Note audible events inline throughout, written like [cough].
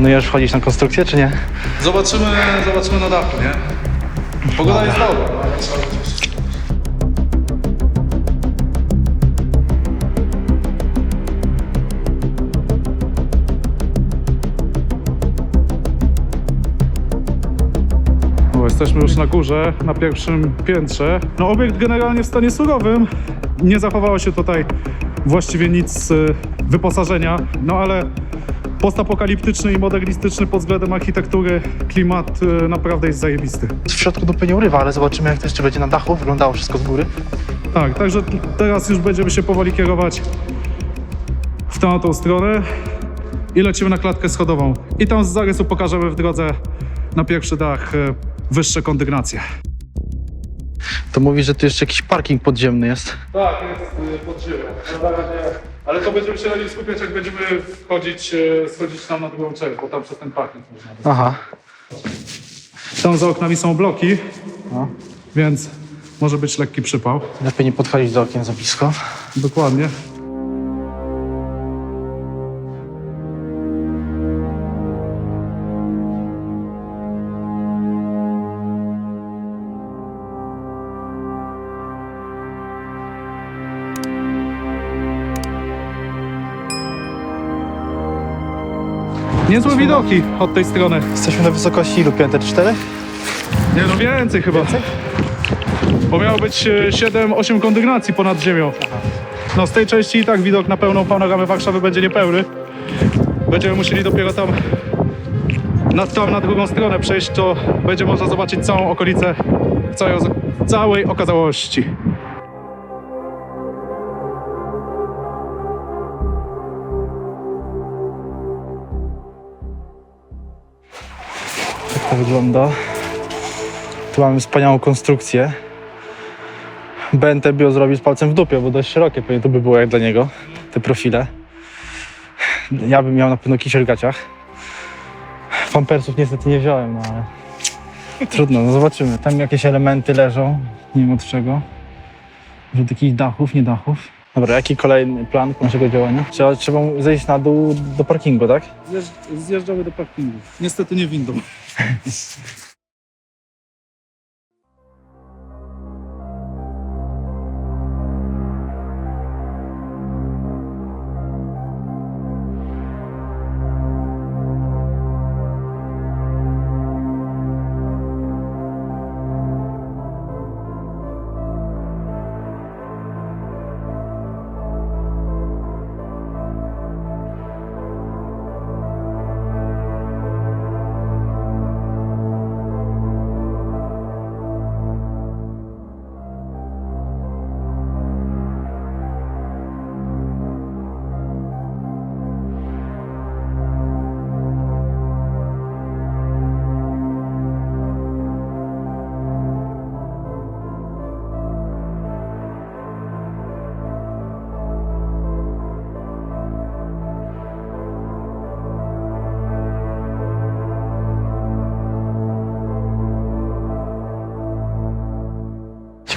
Planujesz wchodzić na konstrukcję, czy nie? Zobaczymy, zobaczymy na dachu, nie? Pogoda jest dobra. no, jesteśmy już na górze, na pierwszym piętrze. No obiekt generalnie w stanie surowym. Nie zachowało się tutaj właściwie nic z y, wyposażenia, no ale postapokaliptyczny i modernistyczny pod względem architektury klimat y, naprawdę jest zajebisty. W środku dupy nie urywa, ale zobaczymy jak to jeszcze będzie na dachu. Wyglądało wszystko z góry. Tak, także teraz już będziemy się powoli kierować w tamtą stronę i lecimy na klatkę schodową. I tam z zarysu pokażemy w drodze na pierwszy dach y, wyższe kondygnacje. To mówi, że tu jeszcze jakiś parking podziemny jest. Tak, jest y, pod ziemią. Na razie, ale to będziemy się na nim skupiać, jak będziemy wchodzić, y, schodzić tam na drugą część, bo tam przez ten parking można. Aha. Tam za oknami są bloki, No. więc może być lekki przypał. Lepiej nie podchodzić do okien za blisko. Dokładnie. Niezłe widoki od tej strony. Jesteśmy na wysokości ilu? Pięter? Nie no więcej chyba. Bo miało być 7-8 kondygnacji ponad ziemią. No z tej części i tak widok na pełną panoramę Warszawy będzie niepełny. Będziemy musieli dopiero tam na, tam na drugą stronę przejść, to będzie można zobaczyć całą okolicę w całej, całej okazałości. To wygląda. Tu mamy wspaniałą konstrukcję. BNT bio zrobił z palcem w dupie, bo dość szerokie pewnie to by było jak dla niego, te profile. Ja bym miał na pewno kisiel gaciach. Pampersów niestety nie wziąłem, no ale trudno, no zobaczymy. Tam jakieś elementy leżą, nie wiem od czego. Od jakichś dachów, nie dachów. Dobra, jaki kolejny plan naszego działania? Trzeba, trzeba zejść na dół do parkingu, tak? Zjeżdżamy do parkingu. Niestety nie windą. [laughs]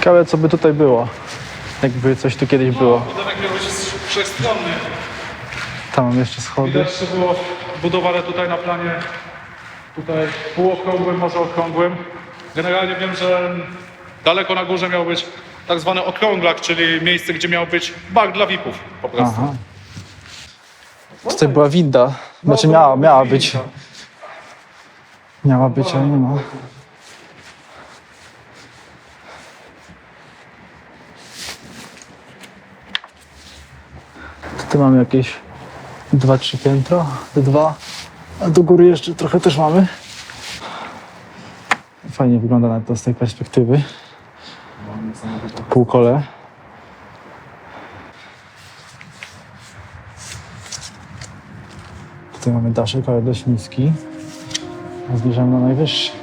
Ciekawe, co by tutaj było. Jakby coś tu kiedyś było. Budynek miał być wszechstronny. Tam mam jeszcze schody. Widać, że było budowane tutaj na planie tutaj półokrągłym, może okrągłym. Generalnie wiem, że daleko na górze miał być tak zwany okrąglak, czyli miejsce, gdzie miał być bar dla VIP-ów po prostu. Aha. Tutaj była winda. Znaczy miała, miała być. Miała być, ale nie ma. Tutaj mamy jakieś dwa, trzy piętra, te dwa, a do góry jeszcze trochę też mamy. Fajnie wygląda na to z tej perspektywy. Półkole. Tutaj mamy daszek, ale dość niski. Zbierzemy na najwyższy.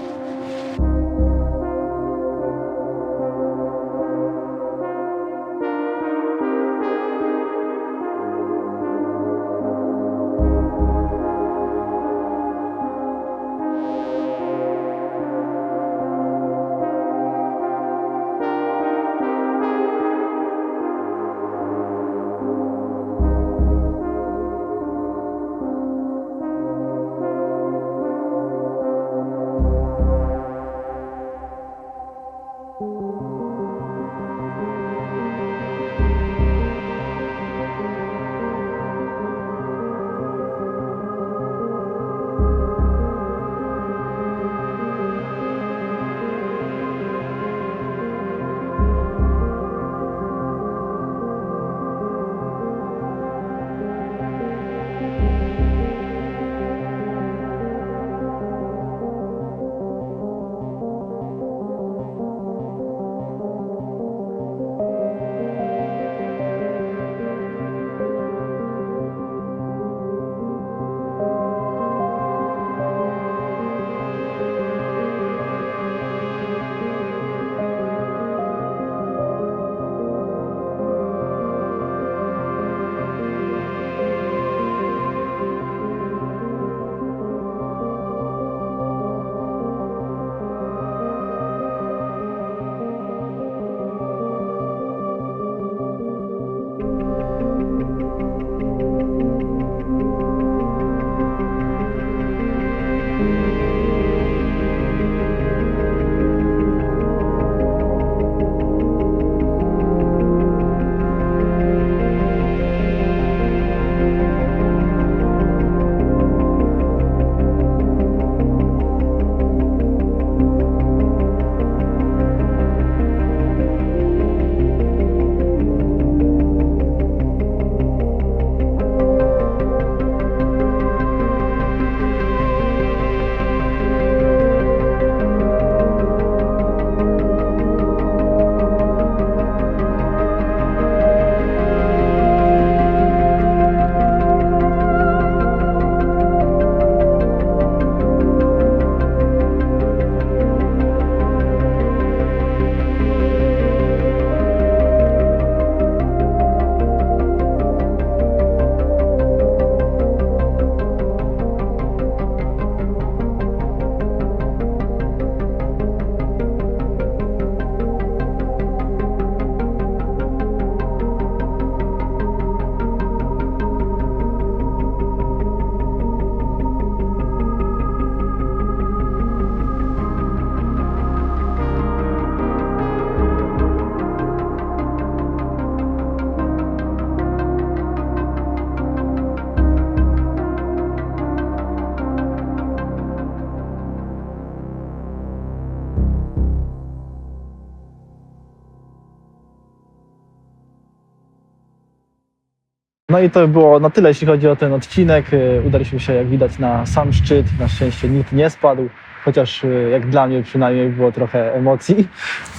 No i to było na tyle, jeśli chodzi o ten odcinek. E, Udaliśmy się, jak widać, na sam szczyt. Na szczęście nikt nie spadł, chociaż e, jak dla mnie przynajmniej było trochę emocji.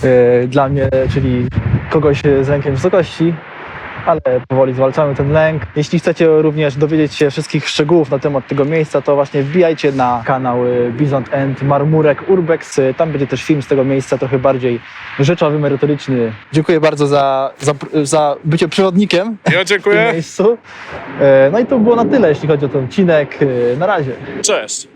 E, Dla mnie, czyli kogoś z lękiem wysokości, ale powoli zwalczamy ten lęk. Jeśli chcecie również dowiedzieć się wszystkich szczegółów na temat tego miejsca, to właśnie wbijajcie na kanał y, Bizont and Marmurek Urbex. Y, Tam będzie też film z tego miejsca, trochę bardziej rzeczowy, merytoryczny. Dziękuję bardzo za, za, za bycie przewodnikiem Ja w tym dziękuję. miejscu. E, No i to było na tyle, jeśli chodzi o ten odcinek. Na razie. Cześć.